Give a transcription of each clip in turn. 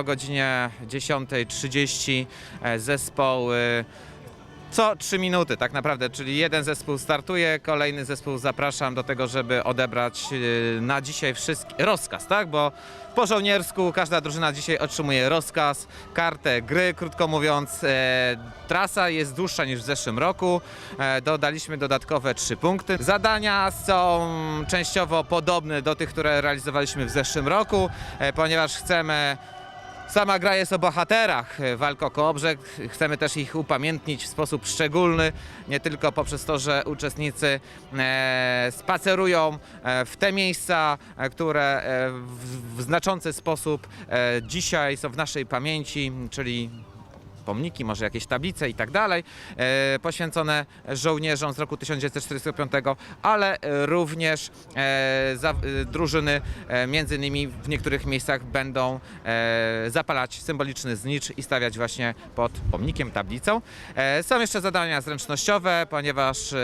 o godzinie 10.30 e, zespoły co 3 minuty tak naprawdę, czyli jeden zespół startuje, kolejny zespół zapraszam do tego, żeby odebrać e, na dzisiaj wszystki rozkaz, tak? Bo po żołniersku każda drużyna dzisiaj otrzymuje rozkaz, kartę gry, krótko mówiąc. E, trasa jest dłuższa niż w zeszłym roku. E, dodaliśmy dodatkowe 3 punkty. Zadania są częściowo podobne do tych, które realizowaliśmy w zeszłym roku, e, ponieważ chcemy Sama gra jest o bohaterach walk o Kołobrzeg. Chcemy też ich upamiętnić w sposób szczególny, nie tylko poprzez to, że uczestnicy e, spacerują e, w te miejsca, e, które w, znaczący sposób dzisiaj są w naszej pamięci, czyli pomniki, może jakieś tablice i tak dalej, e, poświęcone żołnierzom z roku 1945, ale e, również e, za, drużyny między innymi w niektórych miejscach będą zapalać symboliczny znicz i stawiać właśnie pod pomnikiem, tablicą. Są jeszcze zadania zręcznościowe, ponieważ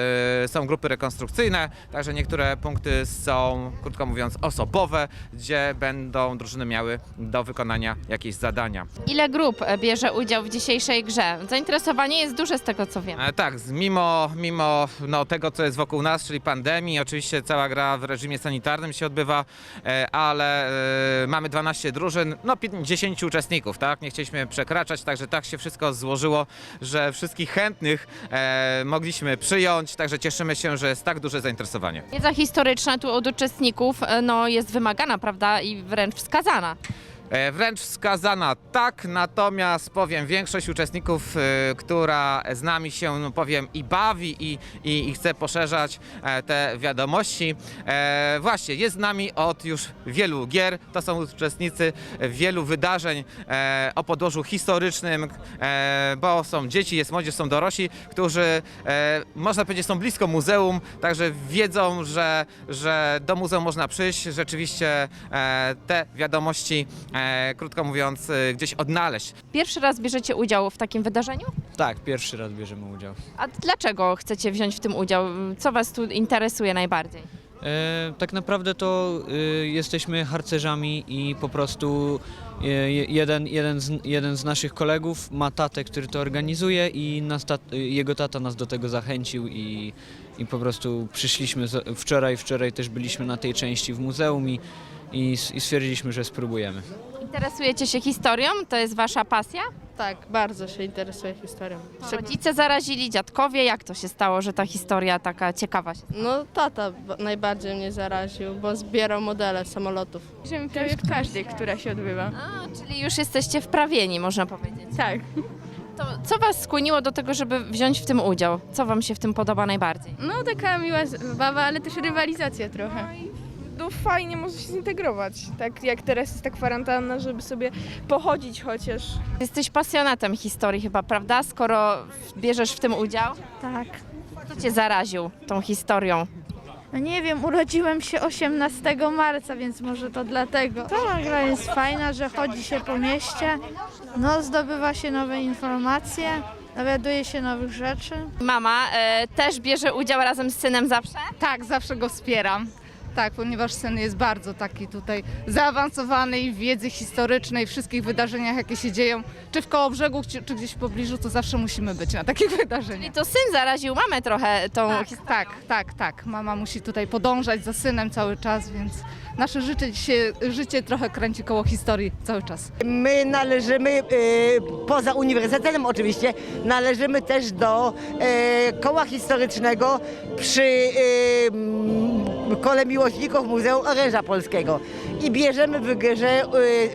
są grupy rekonstrukcyjne, także niektóre punkty są, krótko mówiąc, osobowe, gdzie będą drużyny miały do wykonania jakieś zadania. Ile grup bierze udział w dzisiejszej grze? Zainteresowanie jest duże z tego co wiem. E, Tak, z- mimo, mimo no, tego, co jest wokół nas, czyli pandemii, oczywiście cała gra w reżimie sanitarnym się odbywa, e, ale e, mamy 12 drużyn, no 10 uczestników, tak? Nie chcieliśmy przekraczać, także tak się wszystko złożyło, że wszystkich chętnych e, mogliśmy przyjąć, także cieszymy się, że jest tak duże zainteresowanie. Wiedza historyczna tu od uczestników e, no, jest wymagana, prawda, i wręcz wskazana. E, Wręcz wskazana tak, natomiast powiem, większość uczestników, e, która z nami się, no powiem, i bawi, i, i, i chce poszerzać e, te wiadomości, właśnie jest z nami od już wielu gier. To są uczestnicy wielu wydarzeń o podłożu historycznym, bo są dzieci, jest młodzież, są dorośli, którzy, można powiedzieć, są blisko muzeum, także wiedzą, że, że do muzeum można przyjść, rzeczywiście te wiadomości, e, krótko mówiąc, e, gdzieś odnaleźć. Pierwszy raz bierzecie udział w takim wydarzeniu? Tak, pierwszy raz bierzemy udział. A dlaczego chcecie wziąć w tym udział? Co Was tu interesuje najbardziej? E, tak naprawdę to e, jesteśmy harcerzami i po prostu e, je- jeden, jeden, z, jeden z naszych kolegów ma tatę, który to organizuje i nas tat, e, jego tata nas do tego zachęcił i, i po prostu przyszliśmy z, wczoraj, wczoraj też byliśmy na tej części w muzeum i, i, i stwierdziliśmy, że spróbujemy. Interesujecie się historią? To jest Wasza pasja? Tak, bardzo się interesuję historią. Rodzice zarazili, dziadkowie. Jak to się stało, że ta historia taka ciekawa się No tata b- najbardziej mnie zaraził, bo zbierał modele samolotów. Prawie w każdej, która się odbywa. A, czyli już jesteście wprawieni, można powiedzieć. Tak. To co Was skłoniło do tego, żeby wziąć w tym udział? Co Wam się w tym podoba najbardziej? No taka miła zabawa, ale też rywalizacja trochę. No fajnie może się zintegrować. Tak jak teraz jest ta kwarantanna, żeby sobie pochodzić chociaż. Jesteś pasjonatem historii chyba, prawda? Skoro bierzesz w tym udział. Tak. Kto Cię zaraził tą historią? No nie wiem, urodziłem się 18 marca, więc może to dlatego. Ta gra jest fajna, że chodzi się po mieście, no zdobywa się nowe informacje, dowiaduje się nowych rzeczy. Mama e, też bierze udział razem z synem zawsze? Tak, zawsze go wspieram. Tak, ponieważ syn jest bardzo taki tutaj zaawansowany i w wiedzy historycznej, wszystkich wydarzeniach, jakie się dzieją, czy w Kołobrzegu, czy, czy gdzieś w pobliżu, to zawsze musimy być na takich Czyli wydarzeniach. to syn zaraził mamę trochę tą Tak, historią. tak, tak, tak. Mama musi tutaj podążać za synem cały czas, więc nasze życie, się, życie trochę kręci koło historii cały czas. My należymy, e, poza uniwersytetem oczywiście, należymy też do e, koła historycznego przy m, kole miłośników Muzeum Oręża Polskiego. I bierzemy w grze e,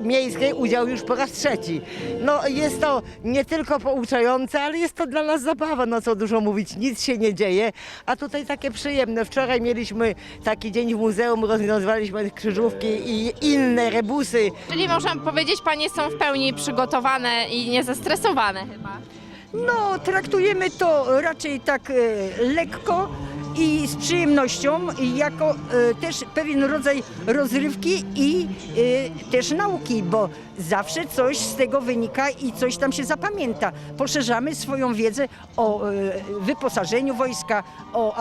miejskiej udział już po raz trzeci. No jest to nie tylko pouczające, ale jest to dla nas zabawa, no co dużo mówić, nic się nie dzieje, a tutaj takie przyjemne. Wczoraj mieliśmy taki dzień w muzeum, rozwiązywaliśmy krzyżówki i inne rebusy. Czyli można powiedzieć, panie są w pełni przygotowane i niezestresowane chyba. No, traktujemy to raczej tak e, lekko i z przyjemnością, jako e, też pewien rodzaj rozrywki i e, też nauki, bo zawsze coś z tego wynika i coś tam się zapamięta. Poszerzamy swoją wiedzę o e, wyposażeniu wojska, o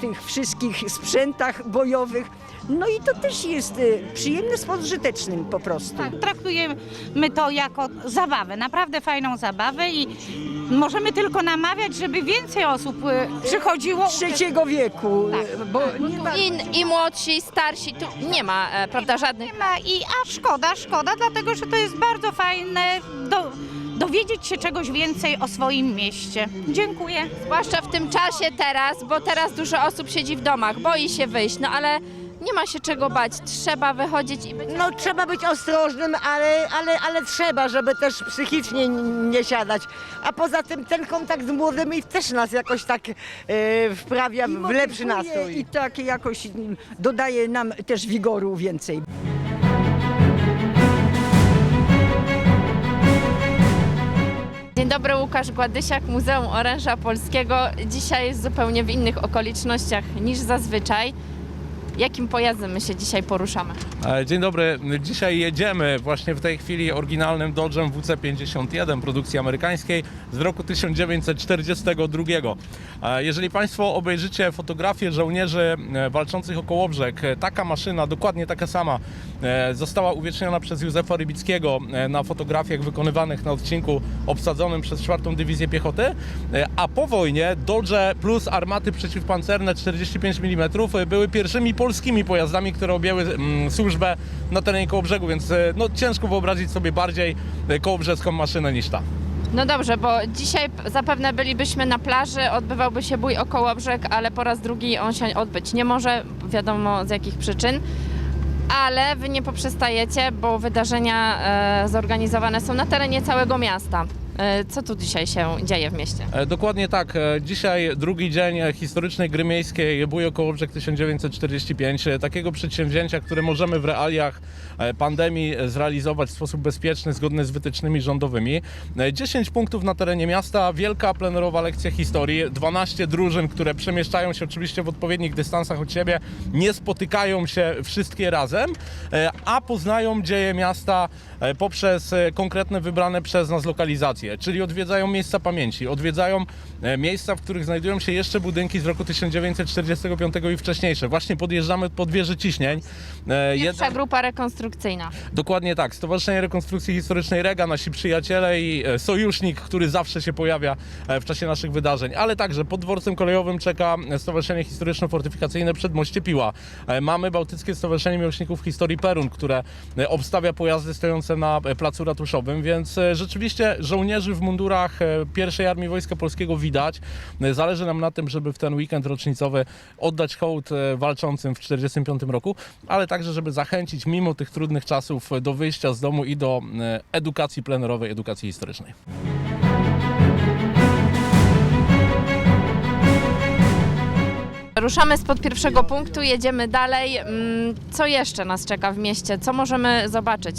tych wszystkich sprzętach bojowych. No i to też jest y, przyjemne z pożytecznym po prostu. Tak, traktujemy to jako zabawę, naprawdę fajną zabawę i możemy tylko namawiać, żeby więcej osób e, przychodziło. Trzeciego wieku, y, bo nie ma... I, I młodsi, starsi, tu nie ma, e, prawda, żadnych Nie ma i a szkoda, szkoda, dlatego że to jest bardzo fajne do, dowiedzieć się czegoś więcej o swoim mieście. Dziękuję. Zwłaszcza w tym czasie teraz, bo teraz dużo osób siedzi w domach, boi się wyjść, no ale nie ma się czego bać. Trzeba wychodzić i być. No trzeba być ostrożnym, ale, ale, ale trzeba, żeby też psychicznie n- nie siadać. A poza tym ten kontakt z młodymi też nas jakoś tak e, wprawia w lepszy motywuje nastrój. I tak jakoś mm, dodaje nam też wigoru więcej. Dzień dobry, Łukasz Gładysiak, Muzeum Oręża Polskiego. Dzisiaj jest zupełnie w innych okolicznościach niż zazwyczaj. Jakim pojazdem my się dzisiaj poruszamy? E, Dzień dobry. Dzisiaj jedziemy właśnie w tej chwili oryginalnym Dodge'em WC51 produkcji amerykańskiej z roku 1942. E, Jeżeli Państwo obejrzycie fotografię żołnierzy e, walczących o Kołobrzeg, taka maszyna, dokładnie taka sama, została uwieczniona przez Józefa Rybickiego na fotografiach wykonywanych na odcinku obsadzonym przez 4 Dywizję Piechoty, a po wojnie Dodge plus armaty przeciwpancerne 45 mm były pierwszymi polskimi pojazdami, które objęły mm, służbę na terenie Kołobrzegu, więc e, no, ciężko wyobrazić sobie bardziej e, kołobrzeską maszynę niż ta. No dobrze, bo dzisiaj zapewne bylibyśmy na plaży, odbywałby się bój o Kołobrzeg, ale po raz drugi on się odbyć nie może, wiadomo z jakich przyczyn. Ale wy nie poprzestajecie, bo wydarzenia e, zorganizowane są na terenie całego miasta. E, co tu dzisiaj się dzieje w mieście? E, Dokładnie tak. E, Dzisiaj drugi dzień historycznej gry miejskiej Bój o Kołobrzeg 1945. E, Takiego przedsięwzięcia, które możemy w realiach pandemii zrealizować w sposób bezpieczny, zgodny z wytycznymi rządowymi. E, 10 punktów na terenie miasta, wielka plenerowa lekcja historii, 12 drużyn, które przemieszczają się oczywiście w odpowiednich dystansach od siebie, nie spotykają się wszystkie razem, a poznają dzieje miasta poprzez konkretne wybrane przez nas lokalizacje, czyli odwiedzają miejsca pamięci, odwiedzają e, miejsca, w których znajdują się jeszcze budynki z roku 1945 i wcześniejsze. Właśnie podjeżdżamy pod wieżę ciśnień. E, Pierwsza grupa rekonstrukcyjna. Dokładnie tak. Stowarzyszenie Rekonstrukcji Historycznej Rega, nasi przyjaciele i e, sojusznik, który zawsze się pojawia w czasie naszych wydarzeń, ale także pod dworcem kolejowym czeka Stowarzyszenie Historyczno-Fortyfikacyjne Przedmoście Piła. Mamy Bałtyckie Stowarzyszenie Miłośników Historii Perun, które obstawia pojazdy stojące na placu ratuszowym, więc rzeczywiście żołnierzy w mundurach e, pierwszej Armii Wojska Polskiego widać. E, Zależy nam na tym, żeby w ten weekend rocznicowy oddać hołd e, walczącym w 1945 roku, ale także, żeby zachęcić mimo tych trudnych czasów do wyjścia z domu i do edukacji plenerowej, edukacji historycznej. Ruszamy spod pierwszego punktu, jedziemy dalej. Mm, Co jeszcze nas czeka w mieście? Co możemy zobaczyć?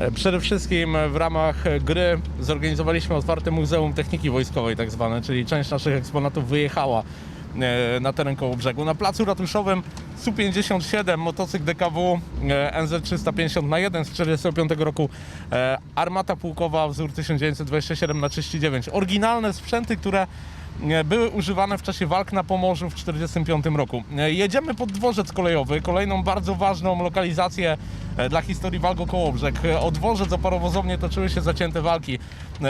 E, Przede wszystkim w ramach gry zorganizowaliśmy otwarte Muzeum Techniki Wojskowej tak zwane, czyli część naszych eksponatów wyjechała e, na teren Kołobrzegu. Na placu ratuszowym Su-57 motocykl DKW e, NZ350 na 1 z 1945 roku armata pułkowa wzór 1927 na 39 Oryginalne sprzęty, które były używane w czasie walk na Pomorzu w 1945 roku. E, Jedziemy pod dworzec kolejowy, kolejną bardzo ważną lokalizację e, dla historii walk o Kołobrzeg. E, O dworzec, o parowozownię toczyły się zacięte walki,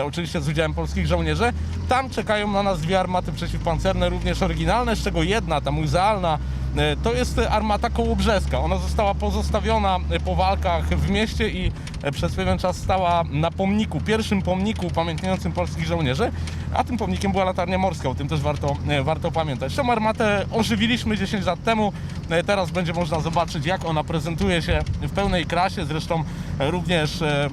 oczywiście z udziałem polskich żołnierzy. Tam czekają na nas dwie armaty przeciwpancerne, również oryginalne, z czego jedna, ta muzealna, to jest e, armata kołobrzeska. Ona została pozostawiona e, po walkach w mieście i e, przez pewien czas stała na pomniku, pierwszym pomniku upamiętniającym polskich żołnierzy, a tym pomnikiem była latarnia morska, o tym też warto, e, warto pamiętać. Tą armatę ożywiliśmy 10 lat temu, e, teraz będzie można zobaczyć jak ona prezentuje się w pełnej krasie, zresztą e, również e,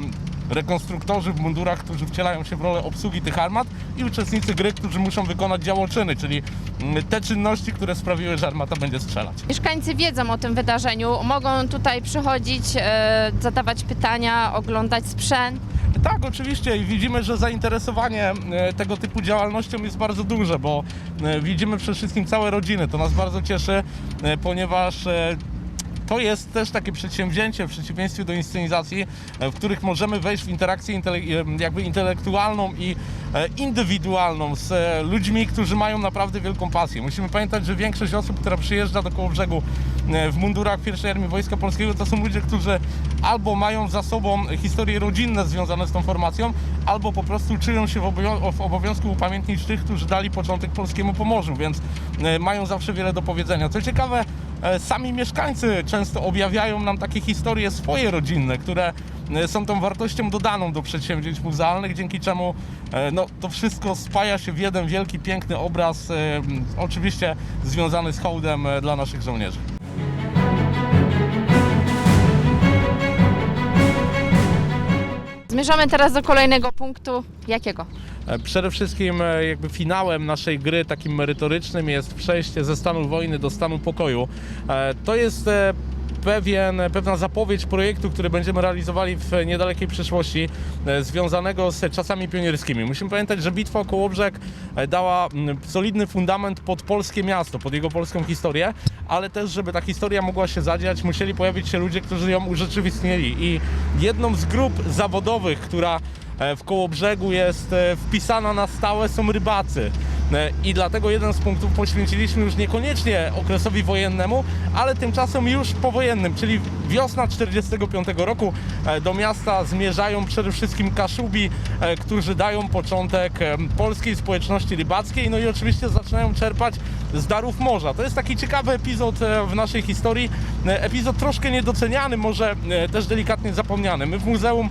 rekonstruktorzy w mundurach, którzy wcielają się w rolę obsługi tych armat i uczestnicy gry, którzy muszą wykonać działoczyny, czyli mm, te czynności, które sprawiły, że armata będzie strzelać. Mieszkańcy wiedzą o tym wydarzeniu, mogą tutaj przychodzić, e, zadawać pytania, oglądać sprzęt. Tak, oczywiście i widzimy, że zainteresowanie e, tego typu działalnością jest bardzo duże, bo e, widzimy przede wszystkim całe rodziny. To nas bardzo cieszy, ponieważ to jest też takie przedsięwzięcie w przeciwieństwie do inscenizacji, e, w których możemy wejść w interakcję intele- e, jakby intelektualną i e, indywidualną z ludźmi, którzy mają naprawdę wielką pasję. Musimy pamiętać, że większość osób, która przyjeżdża do Kołobrzegu w mundurach pierwszej Armii Wojska Polskiego, to są ludzie, którzy albo mają za sobą historie rodzinne związane z tą formacją, albo po prostu czują się w, obowią- w obowiązku upamiętnić tych, którzy dali początek polskiemu Pomorzu, więc mają zawsze wiele do powiedzenia. Co ciekawe, sami mieszkańcy często objawiają nam takie historie swoje rodzinne, które e, są tą wartością dodaną do przedsięwzięć muzealnych, dzięki czemu e, no, to wszystko spaja się w jeden wielki, piękny obraz, e, oczywiście związany z hołdem e, dla naszych żołnierzy. Zmierzamy teraz do kolejnego punktu. Jakiego? E, Przede wszystkim e, jakby finałem naszej gry takim merytorycznym jest przejście ze stanu wojny do stanu pokoju. E, To jest pewien, pewna zapowiedź projektu, który będziemy realizowali w niedalekiej przyszłości, e, związanego z czasami pionierskimi. Musimy pamiętać, że bitwa o Kołobrzeg e, dała mm, solidny fundament pod polskie miasto, pod jego polską historię, ale też, żeby ta historia mogła się zadziać, musieli pojawić się ludzie, którzy ją urzeczywistnili. I jedną z grup zawodowych, która e, w Kołobrzegu jest e, wpisana na stałe są rybacy. I dlatego jeden z punktów poświęciliśmy już niekoniecznie okresowi wojennemu, ale tymczasem już powojennym, czyli wiosna 45 roku. E, Do miasta zmierzają przede wszystkim Kaszubi, e, którzy dają początek e, polskiej społeczności rybackiej, no i oczywiście zaczynają czerpać z darów morza. To jest taki ciekawy epizod w naszej historii, epizod troszkę niedoceniany, może też delikatnie zapomniany. My w muzeum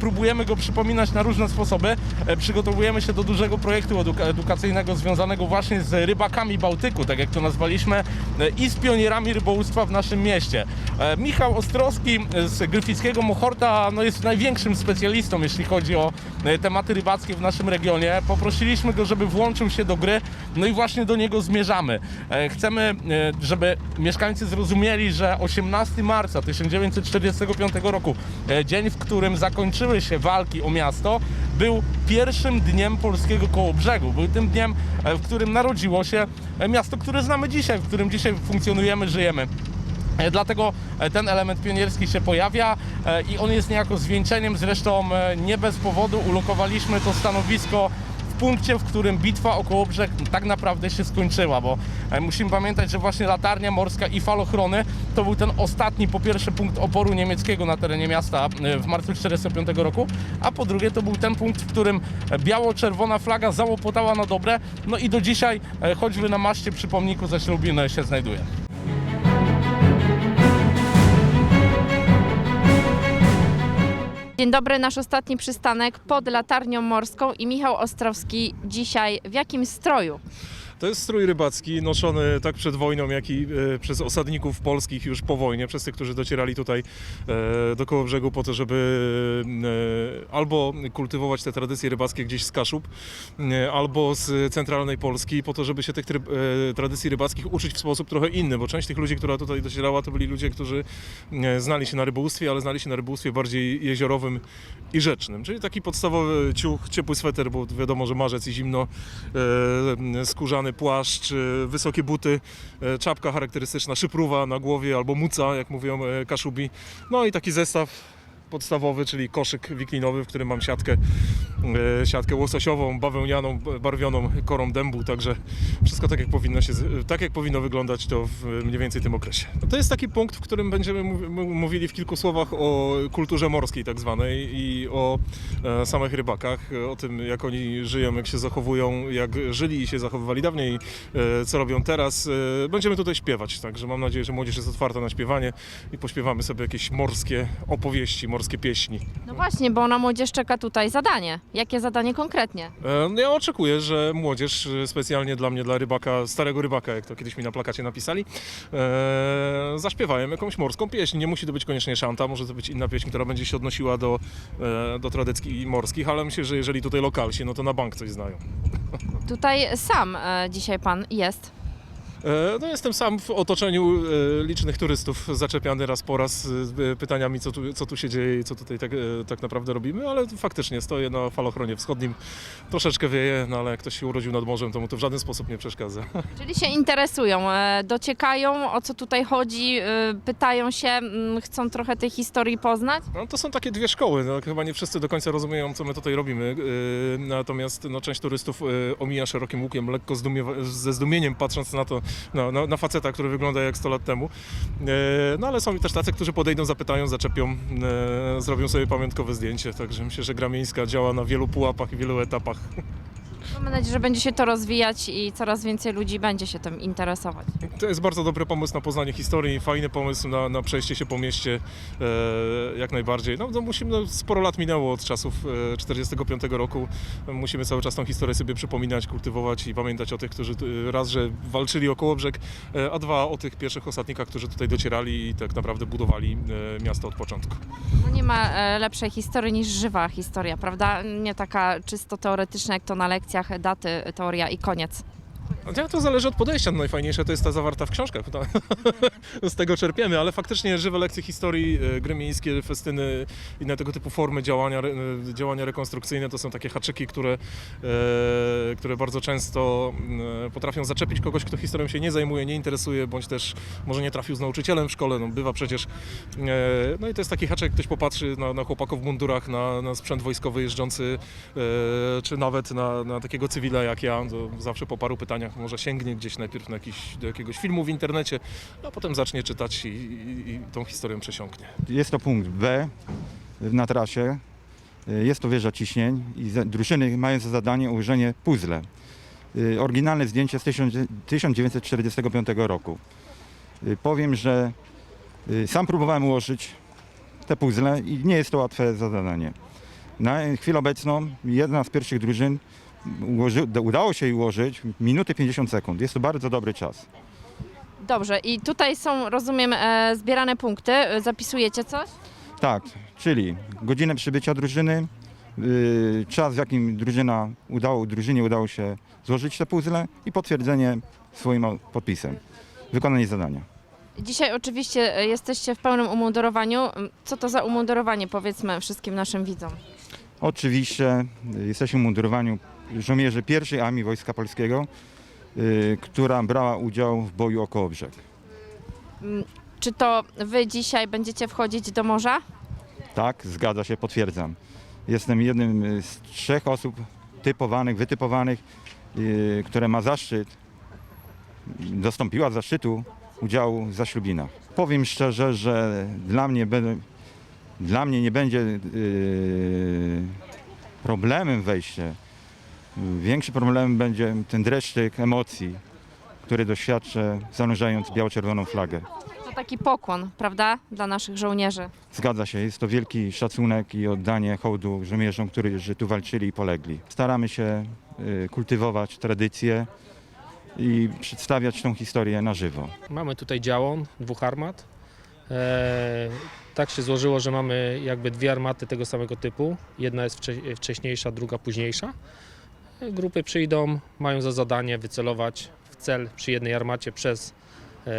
próbujemy go przypominać na różne sposoby. E, Przygotowujemy się do dużego projektu eduka- edukacyjnego związanego właśnie z rybakami Bałtyku, tak jak to nazwaliśmy, e, i z pionierami rybołówstwa w naszym mieście. E, Michał Ostrowski e, z Gryfickiego Mohorta no, jest największym specjalistą, jeśli chodzi o e, tematy rybackie w naszym regionie. Poprosiliśmy go, żeby włączył się do gry, no i właśnie do niego zmierzamy. E, Chcemy, e, żeby mieszkańcy zrozumieli, że 18 marca 1945 roku, e, dzień, w którym zakończyły się walki o miasto, był pierwszym dniem polskiego Kołobrzegu. Był tym dniem, e, w którym narodziło się e, miasto, które znamy dzisiaj, w którym dzisiaj funkcjonujemy, żyjemy. E, Dlatego ten element pionierski się pojawia i on jest niejako zwieńczeniem, zresztą nie bez powodu ulokowaliśmy to stanowisko w punkcie, w którym bitwa o Kołobrzeg tak naprawdę się skończyła, bo e, musimy pamiętać, że właśnie latarnia morska i falochrony to był ten ostatni po pierwsze punkt oporu niemieckiego na terenie miasta e, w marcu 1945 roku, a po drugie to był ten punkt, w którym biało-czerwona flaga załopotała na dobre, no i do dzisiaj e, choćby na maszcie przy pomniku ze Ślubiny się znajduje. Dzień dobry, nasz ostatni przystanek pod latarnią morską i Michał Ostrowski dzisiaj w jakim stroju? To jest strój rybacki noszony tak przed wojną, jak i e, przez osadników polskich już po wojnie, przez tych, którzy docierali tutaj e, do Kołobrzegu po to, żeby e, albo kultywować te tradycje rybackie gdzieś z Kaszub, albo z centralnej Polski, po to, żeby się tych tryb, tradycji rybackich uczyć w sposób trochę inny, bo część tych ludzi, która tutaj docierała, to byli ludzie, którzy znali się na rybołówstwie, ale znali się na rybołówstwie bardziej jeziorowym i rzecznym, czyli taki podstawowy ciuch, ciepły sweter, bo wiadomo, że marzec i zimno, skórzany płaszcz, e, wysokie buty, e, czapka charakterystyczna, szypruwa na głowie albo muca, jak mówią e, kaszubi. No i taki zestaw podstawowy, czyli koszyk wiklinowy, w którym mam siatkę, e, siatkę łososiową, bawełnianą, barwioną korą dębu, także wszystko tak jak powinno się, tak jak powinno wyglądać to w mniej więcej tym okresie. To jest taki punkt, w którym będziemy mówili w kilku słowach o kulturze morskiej tak zwanej i o e, samych rybakach, e, o tym jak oni żyją, jak się zachowują, jak żyli i się zachowywali dawniej, co robią teraz. Będziemy tutaj śpiewać, także mam nadzieję, że młodzież jest otwarta na śpiewanie i pośpiewamy sobie jakieś morskie opowieści, morskie pieśni. No właśnie, bo na młodzież czeka tutaj zadanie. Jakie zadanie konkretnie? E, no Ja oczekuję, że młodzież e, specjalnie dla mnie, dla rybaka, starego rybaka, jak to kiedyś mi na plakacie napisali, e, zaśpiewają jakąś morską pieśń. Nie musi to być koniecznie szanta, może to być inna pieśń, która będzie się odnosiła do, e, do tradycji morskich, ale myślę, że jeżeli tutaj lokalsi, no to na bank coś znają. Tutaj sam e, dzisiaj pan jest. E, No jestem sam w otoczeniu e, licznych turystów, zaczepiany raz po raz z e, pytaniami, co tu, co tu się dzieje i co tutaj tak, tak naprawdę robimy, ale faktycznie stoję na falochronie wschodnim, troszeczkę wieje, no ale jak ktoś się urodził nad morzem, to mu to w żaden sposób nie przeszkadza. Czyli się interesują, dociekają o co tutaj chodzi, pytają się, chcą trochę tej historii poznać? No, to są takie dwie szkoły, no, chyba nie wszyscy do końca rozumieją, co my tutaj robimy, natomiast no, część turystów omija szerokim łukiem, lekko zdumiewa- ze zdumieniem patrząc na to, na, na, na faceta, który wygląda jak 100 lat temu. E, No ale są też tacy, którzy podejdą, zapytają, zaczepią, e, zrobią sobie pamiątkowe zdjęcie, także myślę, że gra miejska działa na wielu pułapach i wielu etapach. Mam nadzieję, że będzie się to rozwijać i coraz więcej ludzi będzie się tym interesować. To jest bardzo dobry pomysł na poznanie historii, fajny pomysł na, na przejście się po mieście, e, jak najbardziej. No, no musimy, no, sporo lat minęło od czasów e, 45 roku, musimy cały czas tą historię sobie przypominać, kultywować i pamiętać o tych, którzy e, raz, że walczyli o Kołobrzeg, e, a dwa o tych pierwszych ostatnikach, którzy tutaj docierali i tak naprawdę budowali e, miasto od początku. No nie ma e, lepszej historii niż żywa historia, prawda? Nie taka czysto teoretyczna, jak to na lekcjach, daty, teoria i koniec. Ja to zależy od podejścia. Najfajniejsze to jest ta zawarta w książkach. Z tego czerpiemy, ale faktycznie żywe lekcje historii, e, gry miejskie, festyny, inne tego typu formy działania, e, działania rekonstrukcyjne to są takie haczyki, które, e, które bardzo często potrafią zaczepić kogoś, kto historią się nie zajmuje, nie interesuje, bądź też może nie trafił z nauczycielem w szkole, no bywa przecież. No i to jest taki haczyk, ktoś popatrzy na, na chłopaków w mundurach, na, na sprzęt wojskowy jeżdżący, czy nawet na, na takiego cywila jak ja, to zawsze po paru pytaniach może sięgnie gdzieś najpierw na jakiś, do jakiegoś filmu w internecie, a potem zacznie czytać i, i, i tą historię przesiąknie. Jest to punkt B na trasie. Jest to wieża ciśnień i drużyny mają za zadanie ułożenie puzzle. Y, Oryginalne zdjęcie z 1000 1945 roku. Y, Powiem, że y, sam próbowałem ułożyć te puzzle i nie jest to łatwe zadanie. Na chwilę obecną jedna z pierwszych drużyn ułoży, udało się jej ułożyć minuty 50 sekund. Jest to bardzo dobry czas. Dobrze, i tutaj są, rozumiem, e, zbierane punkty. E, Zapisujecie coś? Tak, czyli godzinę przybycia drużyny, yy, czas w jakim drużyna udało, drużynie udało się złożyć te puzzle i potwierdzenie swoim o- podpisem. Wykonanie zadania. Dzisiaj oczywiście e, jesteście w pełnym umundurowaniu. Co to za umundurowanie, powiedzmy wszystkim naszym widzom? Oczywiście y, jesteśmy w mundurowaniu żołnierzy pierwszej Armii Wojska Polskiego, yy, która brała udział w boju o Kołobrzeg. Mm, Czy to wy dzisiaj będziecie wchodzić do morza? Tak, zgadza się, potwierdzam. Jestem jednym y, z trzech osób typowanych, wytypowanych, yy, które ma zaszczyt, dostąpiła zaszczytu udziału w zaślubinach. Powiem szczerze, że dla mnie, dla mnie nie będzie yy, problemem wejście. Większy problemem będzie ten dreszczyk emocji, który doświadczę zanurzając biało-czerwoną flagę. To taki pokłon, prawda, dla naszych żołnierzy. Zgadza się, jest to wielki szacunek i oddanie hołdu żołnierzom, którzy tu walczyli i polegli. Staramy się y, kultywować tradycje i przedstawiać tą historię na żywo. Mamy tutaj działon dwóch armat. E, tak się złożyło, że mamy jakby dwie armaty tego samego typu. Jedna jest wcze- wcześniejsza, druga późniejsza. Grupy przyjdą, mają za zadanie wycelować w cel przy jednej armacie przez, e,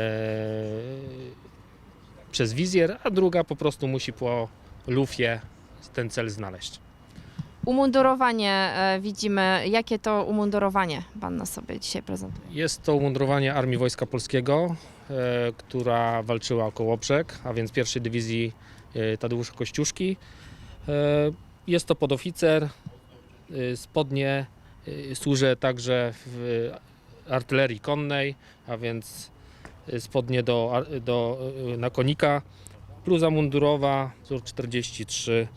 przez wizjer, a druga po prostu musi po lufie ten cel znaleźć. Umundurowanie e, widzimy. Jakie to umundurowanie pan nas sobie dzisiaj prezentuje? Jest to umundurowanie Armii Wojska Polskiego, e, która walczyła o Kołobrzeg, a więc pierwszej dywizji e, Tadeusza Kościuszki. E, jest to podoficer. E, spodnie e, służy także w artylerii konnej, a więc e, spodnie do, do, e, na konika. Bluza mundurowa, wzór 43,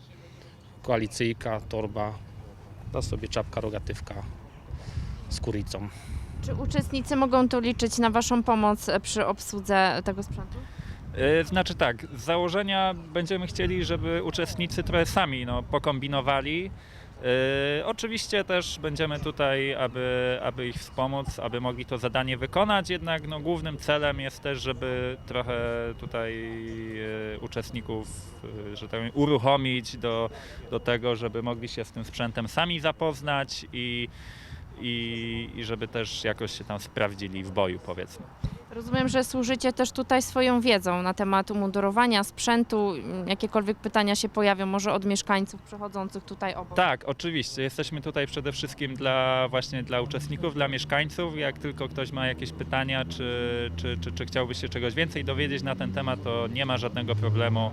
koalicyjka, torba, na sobie czapka, rogatywka z kuricą. Czy uczestnicy mogą tu liczyć na waszą pomoc przy obsłudze tego sprzętu? Znaczy tak, z założenia będziemy chcieli, żeby uczestnicy trochę sami no, pokombinowali. E, oczywiście też będziemy tutaj, aby, aby ich wspomóc, aby mogli to zadanie wykonać, jednak no, głównym celem jest też, żeby trochę tutaj e, uczestników, e, że tak powiem, uruchomić do, do tego, żeby mogli się z tym sprzętem sami zapoznać i i, i żeby też jakoś się tam sprawdzili w boju powiedzmy. Rozumiem, że służycie też tutaj swoją wiedzą na temat umundurowania, sprzętu, jakiekolwiek pytania się pojawią może od mieszkańców przechodzących tutaj obok. Tak, oczywiście. Jesteśmy tutaj przede wszystkim dla właśnie dla uczestników, dla mieszkańców. Jak tylko ktoś ma jakieś pytania, czy, czy, czy, czy chciałby się czegoś więcej dowiedzieć na ten temat, to nie ma żadnego problemu.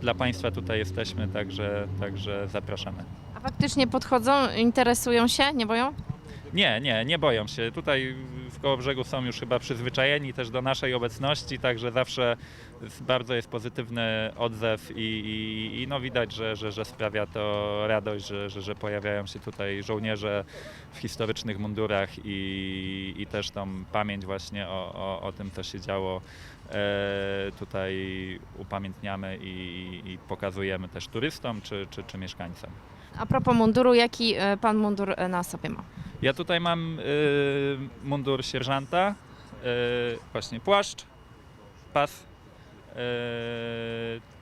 Dla Państwa tutaj jesteśmy, także, także zapraszamy. A faktycznie podchodzą, interesują się, nie boją? Nie, nie, nie boją się. Tutaj w Kołobrzegu są już chyba przyzwyczajeni też do naszej obecności, także zawsze bardzo jest pozytywny odzew i, i, i no widać, że, że, że sprawia to radość, że, że, że pojawiają się tutaj żołnierze w historycznych mundurach i, i też tą pamięć właśnie o, o, o tym, co się działo e, tutaj upamiętniamy i, i pokazujemy też turystom czy, czy, czy mieszkańcom. A propos munduru, jaki e, pan mundur e, na sobie ma? Ja tutaj mam y, mundur sierżanta, y, właśnie płaszcz, pas, y,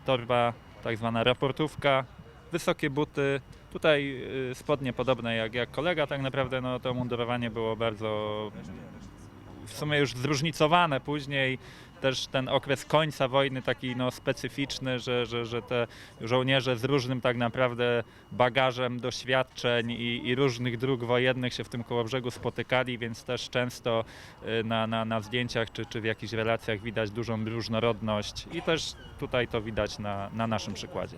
torba, tak zwana raportówka, wysokie buty. Tutaj spodnie podobne jak, jak kolega, tak naprawdę no, to mundurowanie było bardzo w sumie już zróżnicowane później. Też ten okres końca wojny taki no, specyficzny, że, że, że te żołnierze z różnym tak naprawdę bagażem doświadczeń i, i różnych dróg wojennych się w tym Kołobrzegu spotykali, więc też często y, na, na, na zdjęciach czy, czy w jakichś relacjach widać dużą różnorodność i też tutaj to widać na, na naszym przykładzie.